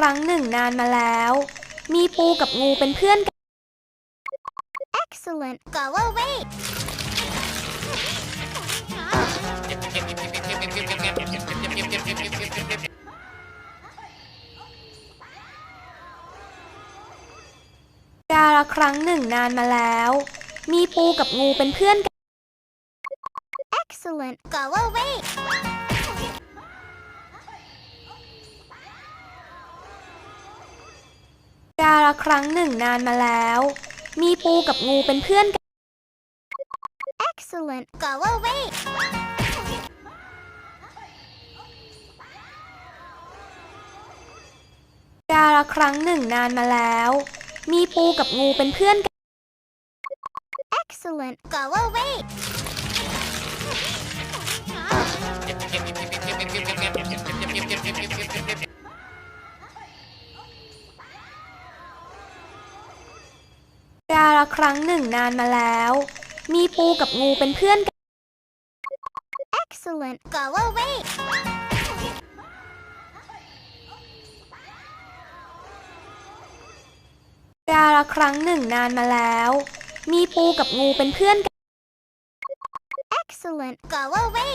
ครั้งหนึ่งนานมาแล้ว มีปูกับงูเป็นเพื่อนกัน Excellent. Go away. กาละครั้งหนึ่งนานมาแล้ว มีปูกับงูเป็นเพื่อนกัน Excellent. Go away. ครั้งหนึ่งนานมาแล้ว มีปูกับงูเป็นเพื่อนกัน Excellent. Go away. กาละครั้งหนึ่งนานมาแล้ว มีปูกับงูเป็นเพื่อนกัน Excellent. Go away. กาละครั้งหนึ่งนานมาแล้ว มีปูกับงูเป็นเพื่อนกัน Excellent. Go away. กาละครั้งหนึ่งนานมาแล้ว มีปูกับงูเป็นเพื่อนกัน Excellent. Go away.